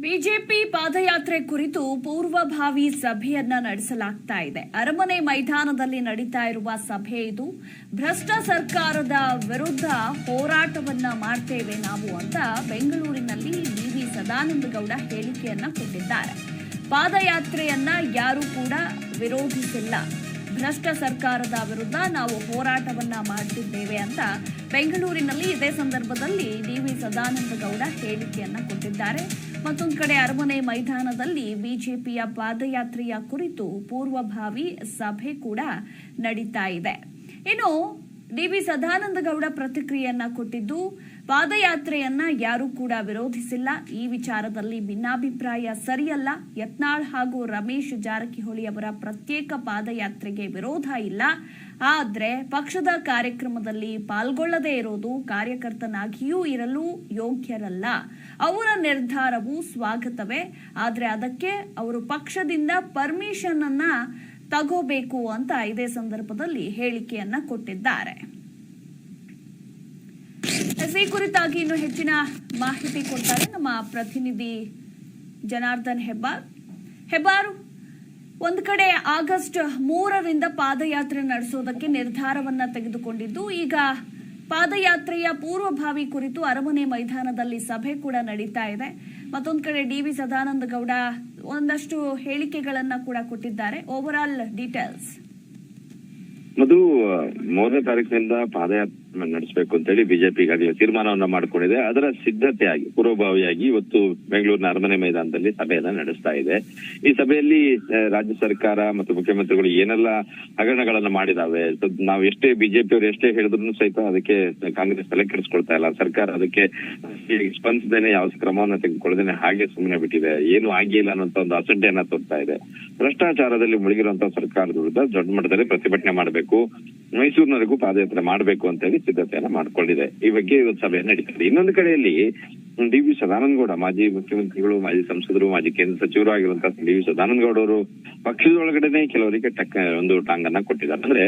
BJP ಪಾದಯಾತ್ರೆ ಕುರಿತು ಪೂರ್ವಭಾವಿ ಸಭೆಯನ್ನ ನಡೆಸಲಾಗ್ತಾ ಇದೆ. ಅರಮನೆ ಮೈದಾನದಲ್ಲಿ ನಡೀತಾ ಇರುವ ಸಭೆ ಇದು. ಭ್ರಷ್ಟ ಸರ್ಕಾರದ ವಿರುದ್ಧ ಹೋರಾಟವನ್ನ ಮಾಡ್ತೇವೆ ನಾವು ಅಂತ ಬೆಂಗಳೂರಿನಲ್ಲಿ ಡಿವಿ ಸದಾನಂದಗೌಡ ಹೇಳಿಕೆಯನ್ನ ಕೊಟ್ಟಿದ್ದಾರೆ. ಪಾದಯಾತ್ರೆಯನ್ನ ಯಾರೂ ಕೂಡ ವಿರೋಧಿಸಿಲ್ಲ. ಭ್ರಷ್ಟ ಸರ್ಕಾರದ ವಿರುದ್ಧ ನಾವು ಹೋರಾಟವನ್ನ ಮಾಡುತ್ತಿದ್ದೇವೆ ಅಂತ ಬೆಂಗಳೂರಿನಲ್ಲಿ ಇದೇ ಸಂದರ್ಭದಲ್ಲಿ ಡಿವಿ ಸದಾನಂದ ಗೌಡ ಹೇಳಿಕೆಯನ್ನ ಕೊಟ್ಟಿದ್ದಾರೆ. ಮತ್ತೊಂದು ಕಡೆ ಅರಮನೆ ಮೈದಾನದಲ್ಲಿ ಬಿಜೆಪಿಯ ಪಾದಯಾತ್ರೆಯ ಕುರಿತು ಪೂರ್ವಭಾವಿ ಸಭೆ ಕೂಡ ನಡೀತಾ ಇದೆ. ಇನ್ನು ಡಿವಿ ಸದಾನಂದ ಗೌಡ ಪ್ರತಿಕ್ರಿಯೆಯನ್ನ ಕೊಟ್ಟಿದ್ದು, ಪಾದಯಾತ್ರೆಯನ್ನ ಯಾರೂ ಕೂಡ ವಿರೋಧಿಸಿಲ್ಲ. ಈ ವಿಚಾರದಲ್ಲಿ ಭಿನ್ನಾಭಿಪ್ರಾಯ ಸರಿಯಲ್ಲ. ಯತ್ನಾಳ್ ಹಾಗೂ ರಮೇಶ್ ಜಾರಕಿಹೊಳಿ ಅವರ ಪ್ರತ್ಯೇಕ ಪಾದಯಾತ್ರೆಗೆ ವಿರೋಧ ಇಲ್ಲ. ಆದ್ರೆ ಪಕ್ಷದ ಕಾರ್ಯಕ್ರಮದಲ್ಲಿ ಪಾಲ್ಗೊಳ್ಳದೇ ಇರೋದು ಕಾರ್ಯಕರ್ತನಾಗಿಯೂ ಇರಲು ಯೋಗ್ಯರಲ್ಲ. ಅವರ ನಿರ್ಧಾರವು ಸ್ವಾಗತವೇ. ಆದ್ರೆ ಅದಕ್ಕೆ ಅವರು ಪಕ್ಷದಿಂದ ಪರ್ಮಿಷನ್ ಅನ್ನ ತಗೋಬೇಕು ಅಂತ ಇದೇ ಸಂದರ್ಭದಲ್ಲಿ ಹೇಳಿಕೆಯನ್ನ ಕೊಟ್ಟಿದ್ದಾರೆ. ಈ ಕುರಿತಾಗಿ ಇನ್ನು ಹೆಚ್ಚಿನ ಮಾಹಿತಿ ಕೊಡ್ತಾರೆ ನಮ್ಮ ಪ್ರತಿನಿಧಿ ಜನಾರ್ದನ್ ಹೆಬ್ಬಾರ್. ಹೆಬ್ಬಾರ್, ಒಂದು ಕಡೆ ಆಗಸ್ಟ್ ಮೂರರಿಂದ ಪಾದಯಾತ್ರೆ ನಡೆಸೋದಕ್ಕೆ ನಿರ್ಧಾರವನ್ನ ತೆಗೆದುಕೊಂಡಿದ್ದು, ಈಗ ಪಾದಯಾತ್ರೆಯ ಪೂರ್ವಭಾವಿ ಕುರಿತು ಅರಮನೆ ಮೈದಾನದಲ್ಲಿ ಸಭೆ ಕೂಡ ನಡೀತಾ ಇದೆ. ಮತ್ತೊಂದು ಕಡೆ ಡಿ ವಿ ಸದಾನಂದ ಗೌಡ ಒಂದಷ್ಟು ಹೇಳಿಕೆಗಳನ್ನ ಕೂಡ ಕೊಟ್ಟಿದ್ದಾರೆ. ಓವರ್ ಡೀಟೇಲ್ಸ್ ಮಧು ಮೂರನೇ ತಾರೀಕಿನಿಂದ ಪಾದಯಾತ್ರೆ ನಡೆಸಬೇಕು ಅಂತೇಳಿ ಬಿಜೆಪಿ ಈಗಾಗಲೇ ತೀರ್ಮಾನವನ್ನ ಮಾಡಿಕೊಂಡಿದೆ. ಅದರ ಸಿದ್ಧತೆಯಾಗಿ ಪೂರ್ವಭಾವಿಯಾಗಿ ಇವತ್ತು ಬೆಂಗಳೂರಿನ ಅರಮನೆ ಮೈದಾನದಲ್ಲಿ ಸಭೆಯನ್ನ ನಡೆಸ್ತಾ ಇದೆ. ಈ ಸಭೆಯಲ್ಲಿ ರಾಜ್ಯ ಸರ್ಕಾರ ಮತ್ತು ಮುಖ್ಯಮಂತ್ರಿಗಳು ಏನೆಲ್ಲ ಹಗರಣಗಳನ್ನ ಮಾಡಿದಾವೆ ನಾವು ಎಷ್ಟೇ ಬಿಜೆಪಿ ಅವರು ಎಷ್ಟೇ ಹೇಳಿದ್ರು ಸಹಿತ ಅದಕ್ಕೆ ಕಾಂಗ್ರೆಸ್ ತಲೆ ಕೆಡಿಸ್ಕೊಳ್ತಾ ಇಲ್ಲ. ಸರ್ಕಾರ ಅದಕ್ಕೆ ಸ್ಪಂದಿಸದೇನೆ ಯಾವ ಕ್ರಮವನ್ನ ತೆಗೆದುಕೊಳ್ಳದೇನೆ ಹಾಗೆ ಸುಮ್ಮನೆ ಬಿಟ್ಟಿದೆ. ಏನು ಆಗಿಲ್ಲ ಅನ್ನೋಂತ ಒಂದು ಅಸಡ್ಡೆಯನ್ನ ತೋರ್ತಾ ಇದೆ. ಭ್ರಷ್ಟಾಚಾರದಲ್ಲಿ ಮುಳುಗಿರುವಂತಹ ಸರ್ಕಾರದ ವಿರುದ್ಧ ದೊಡ್ಡ ಮಟ್ಟದಲ್ಲಿ ಪ್ರತಿಭಟನೆ ಮಾಡಬೇಕು. ಮೈಸೂರಿನವರೆಗೂ ಪಾದಯಾತ್ರೆ ಮಾಡಬೇಕು ಅಂತ ಹೇಳಿ ಸಿದ್ಧತೆಯನ್ನ ಮಾಡ್ಕೊಂಡಿದೆ. ಈ ಬಗ್ಗೆ ಇವತ್ತು ಸಭೆ ನಡೀತದೆ. ಇನ್ನೊಂದು ಕಡೆಯಲ್ಲಿ ಡಿ ವಿ ಸದಾನಂದ ಗೌಡ ಮಾಜಿ ಮುಖ್ಯಮಂತ್ರಿಗಳು, ಮಾಜಿ ಸಂಸದರು, ಮಾಜಿ ಕೇಂದ್ರ ಸಚಿವರು ಆಗಿರುವಂತಹ ಡಿ ವಿ ಸದಾನಂದ ಗೌಡ ಅವರು ಪಕ್ಷದೊಳಗಡೆನೆ ಕೆಲವರಿಗೆ ಟಕ್ ಒಂದು ಟಾಂಗನ್ನ ಕೊಟ್ಟಿದ್ದಾರೆ. ಅಂದ್ರೆ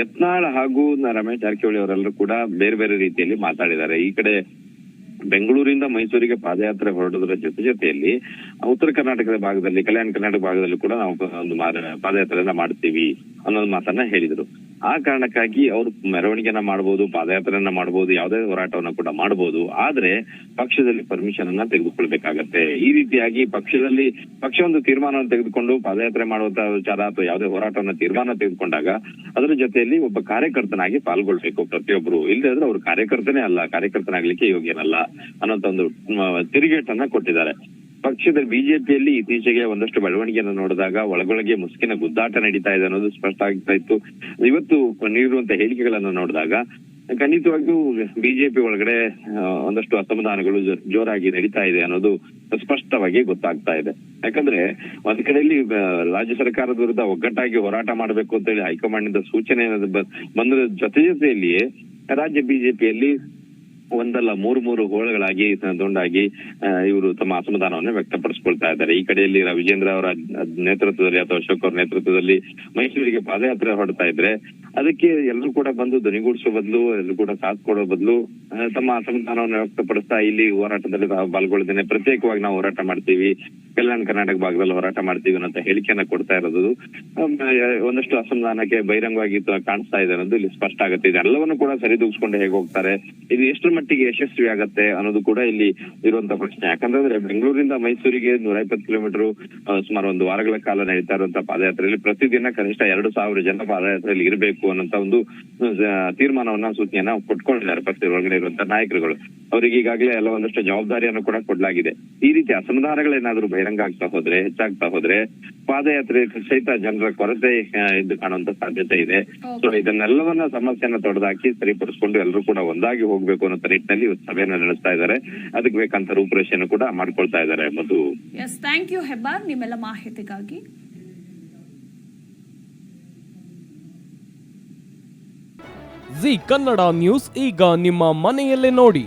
ಯತ್ನಾಳ್ ಹಾಗೂ ರಮೇಶ್ ಜಾರಕಿಹೊಳಿ ಅವರೆಲ್ಲರೂ ಕೂಡ ಬೇರೆ ಬೇರೆ ರೀತಿಯಲ್ಲಿ ಮಾತಾಡಿದ್ದಾರೆ. ಈ ಕಡೆ ಬೆಂಗಳೂರಿಂದ ಮೈಸೂರಿಗೆ ಪಾದಯಾತ್ರೆ ಹೊರಡೋದ್ರ ಜೊತೆ ಜೊತೆಯಲ್ಲಿ ಉತ್ತರ ಕರ್ನಾಟಕದ ಭಾಗದಲ್ಲಿ, ಕಲ್ಯಾಣ ಕರ್ನಾಟಕ ಭಾಗದಲ್ಲಿ ಕೂಡ ನಾವು ಒಂದು ಪಾದಯಾತ್ರೆಯನ್ನ ಮಾಡ್ತೀವಿ ಅನ್ನೋದು ಮಾತನ್ನ ಹೇಳಿದ್ರು. ಆ ಕಾರಣಕ್ಕಾಗಿ ಅವರು ಮೆರವಣಿಗೆನ ಮಾಡಬಹುದು ಪಾದಯಾತ್ರೆಯನ್ನ ಮಾಡಬಹುದು ಯಾವುದೇ ಹೋರಾಟವನ್ನ ಕೂಡ ಮಾಡಬಹುದು ಆದ್ರೆ ಪಕ್ಷದಲ್ಲಿ ಪರ್ಮಿಷನ್ ಅನ್ನ ತೆಗೆದುಕೊಳ್ಬೇಕಾಗತ್ತೆ. ಈ ರೀತಿಯಾಗಿ ಪಕ್ಷದಲ್ಲಿ ಪಕ್ಷ ಒಂದು ತೀರ್ಮಾನವನ್ನು ತೆಗೆದುಕೊಂಡು ಪಾದಯಾತ್ರೆ ಮಾಡುವಂತಹ ವಿಚಾರ ಅಥವಾ ಯಾವುದೇ ಹೋರಾಟವನ್ನ ತೀರ್ಮಾನ ತೆಗೆದುಕೊಂಡಾಗ ಅದರ ಜೊತೆಯಲ್ಲಿ ಒಬ್ಬ ಕಾರ್ಯಕರ್ತನಾಗಿ ಪಾಲ್ಗೊಳ್ಬೇಕು ಪ್ರತಿಯೊಬ್ಬರು ಇಲ್ಲದ್ರೆ ಅವರು ಕಾರ್ಯಕರ್ತನೇ ಅಲ್ಲ, ಕಾರ್ಯಕರ್ತನಾಗ್ಲಿಕ್ಕೆ ಯೋಗ್ಯನಲ್ಲ ಅನ್ನೋಂತ ಒಂದು ತಿರುಗೇಟನ್ನ ಕೊಟ್ಟಿದ್ದಾರೆ. ಪಕ್ಷದ ಬಿಜೆಪಿಯಲ್ಲಿ ಇತ್ತೀಚೆಗೆ ಒಂದಷ್ಟು ಬೆಳವಣಿಗೆಯನ್ನು ನೋಡಿದಾಗ ಒಳಗೊಳಗೆ ಮುಸುಕಿನ ಗುದ್ದಾಟ ನಡೀತಾ ಇದೆ ಅನ್ನೋದು ಸ್ಪಷ್ಟ ಆಗ್ತಾ ಇತ್ತು. ಇವತ್ತು ನೀಡಿರುವಂತಹ ಹೇಳಿಕೆಗಳನ್ನ ನೋಡಿದಾಗ ಖಂಡಿತವಾಗಿಯೂ ಬಿಜೆಪಿ ಒಳಗಡೆ ಒಂದಷ್ಟು ಅಸಮಾಧಾನಗಳು ಜೋರಾಗಿ ನಡೀತಾ ಇದೆ ಅನ್ನೋದು ಸ್ಪಷ್ಟವಾಗಿ ಗೊತ್ತಾಗ್ತಾ ಇದೆ. ಯಾಕಂದ್ರೆ ಒಂದ್ ಕಡೆಯಲ್ಲಿ ರಾಜ್ಯ ಸರ್ಕಾರದ ವಿರುದ್ಧ ಒಗ್ಗಟ್ಟಾಗಿ ಹೋರಾಟ ಮಾಡಬೇಕು ಅಂತ ಹೇಳಿ ಹೈಕಮಾಂಡ್ ಇಂದ ಸೂಚನೆ ಬಂದ ಜೊತೆ ಜೊತೆಯಲ್ಲಿಯೇ ರಾಜ್ಯ ಬಿಜೆಪಿಯಲ್ಲಿ ಒಂದಲ್ಲ, ಮೂರು ಮೂರು ಗೋಳುಗಳಾಗಿ ದುಂಡಾಗಿ ಇವರು ತಮ್ಮ ಅಸಮಾಧಾನವನ್ನು ವ್ಯಕ್ತಪಡಿಸಿಕೊಳ್ತಾ ಇದ್ದಾರೆ. ಈ ಕಡೆಯಲ್ಲಿ ರವಿಜೇಂದ್ರ ವಿಜೇಂದ್ರ ಅವರ ನೇತೃತ್ವದಲ್ಲಿ ಅಥವಾ ಅಶೋಕ್ ಅವರ ನೇತೃತ್ವದಲ್ಲಿ ಮೈಸೂರಿಗೆ ಪಾದಯಾತ್ರೆ ಹೊರಡ್ತಾ ಇದ್ರೆ, ಅದಕ್ಕೆ ಎಲ್ಲರೂ ಕೂಡ ಬಂದು ಧ್ವನಿಗೂಡಿಸೋ ಬದಲು, ಎಲ್ಲರೂ ಕೂಡ ಸಾಥ್ ಕೊಡೋ ಬದಲು ತಮ್ಮ ಅಸಮಾಧಾನವನ್ನು ವ್ಯಕ್ತಪಡಿಸ್ತಾ ಇಲ್ಲಿ ಹೋರಾಟದಲ್ಲಿ ಪಾಲ್ಗೊಳ್ದೇನೆ ಪ್ರತ್ಯೇಕವಾಗಿ ನಾವು ಹೋರಾಟ ಮಾಡ್ತೀವಿ. ಕಲ್ಯಾಣ ಕರ್ನಾಟಕ ಭಾಗದಲ್ಲಿ ಹೋರಾಟ ಮಾಡ್ತೀವಿ ಅನ್ನೋ ಹೇಳಿಕೆಯನ್ನ ಕೊಡ್ತಾ ಇರೋದು. ಒಂದಷ್ಟು ಅಸಮಾಧಾನಕ್ಕೆ ಬಹಿರಂಗವಾಗಿ ಕಾಣಿಸ್ತಾ ಇದೆ ಅನ್ನೋದು ಇಲ್ಲಿ ಸ್ಪಷ್ಟ ಆಗುತ್ತೆ. ಇದೆಲ್ಲವನ್ನು ಕೂಡ ಸರಿದೂಗಿಸ್ಕೊಂಡು ಹೇಗೆ ಹೋಗ್ತಾರೆ? ಇದು ಎಷ್ಟರ ಮಟ್ಟಿಗೆ ಯಶಸ್ವಿ ಆಗತ್ತೆ ಅನ್ನೋದು ಕೂಡ ಇಲ್ಲಿ ಇರುವಂತ ಪ್ರಶ್ನೆ. ಯಾಕಂತಂದ್ರೆ ಬೆಂಗಳೂರಿಂದ ಮೈಸೂರಿಗೆ ನೂರ ಇಪ್ಪತ್ತು ಕಿಲೋಮೀಟರ್ ಸುಮಾರು ಒಂದು ವಾರಗಳ ಕಾಲ ನಡೀತಾ ಇರುವಂತಹ ಪಾದಯಾತ್ರೆಯಲ್ಲಿ ಪ್ರತಿದಿನ ಕನಿಷ್ಠ ಎರಡು ಸಾವಿರ ಜನ ಪಾದಯಾತ್ರೆಯಲ್ಲಿ ಇರಬೇಕು ಅನ್ನೋಂತ ಒಂದು ತೀರ್ಮಾನವನ್ನ ಸೂಚನೆಯನ್ನ ಕೊಟ್ಕೊಂಡಿದ್ದಾರೆ. ಪಕ್ಷದ ಒಳಗಡೆ ಇರುವಂತಹ ನಾಯಕರುಗಳು. ಅವರಿಗೆ ಈಗಾಗಲೇ ಎಲ್ಲ ಒಂದಷ್ಟು ಜವಾಬ್ದಾರಿಯನ್ನು ಕೂಡ ಕೊಡ್ಲಾಗಿದೆ. ಈ ರೀತಿ ಅಸಮಾಧಾನಗಳೇನಾದ್ರೂ ಬಹಿರಂಗ ಆಗ್ತಾ ಹೋದ್ರೆ ಹೆಚ್ಚಾಗ್ತಾ ಹೋದ್ರೆ ಪಾದಯಾತ್ರೆ ಸಹಿತ ಜನರ ಕೊರತೆ ಎದ್ದು ಕಾಣುವಂತ ಸಾಧ್ಯತೆ ಇದೆ. ಸೊ ಇದನ್ನೆಲ್ಲವನ್ನ ಸಮಸ್ಯೆಯನ್ನ ತೊಡೆದಾಕಿ ಸರಿಪಡಿಸಿಕೊಂಡು ಎಲ್ಲರೂ ಕೂಡ ಒಂದಾಗಿ ಹೋಗ್ಬೇಕು ಅನ್ನೋ ನಿಟ್ಟಿನಲ್ಲಿ ಇವತ್ತು ಸಭೆಯನ್ನು ನಡೆಸ್ತಾ ಇದ್ದಾರೆ. ಅದಕ್ಕೆ ಬೇಕಂತ ರೂಪುರೇಷೆಯನ್ನು ಕೂಡ ಮಾಡ್ಕೊಳ್ತಾ ಇದ್ದಾರೆ ಮತ್ತು ಎಸ್ ಥ್ಯಾಂಕ್ ಯು ಹೆಬ್ಬಾರ್. ನಿಮ್ಮೆಲ್ಲ ಮಾಹಿತಿಗಾಗಿ. ಜಿ ಕನ್ನಡ ನ್ಯೂಸ್ ಈಗ ನಿಮ್ಮ ಮನೆಯಲ್ಲೇ ನೋಡಿ.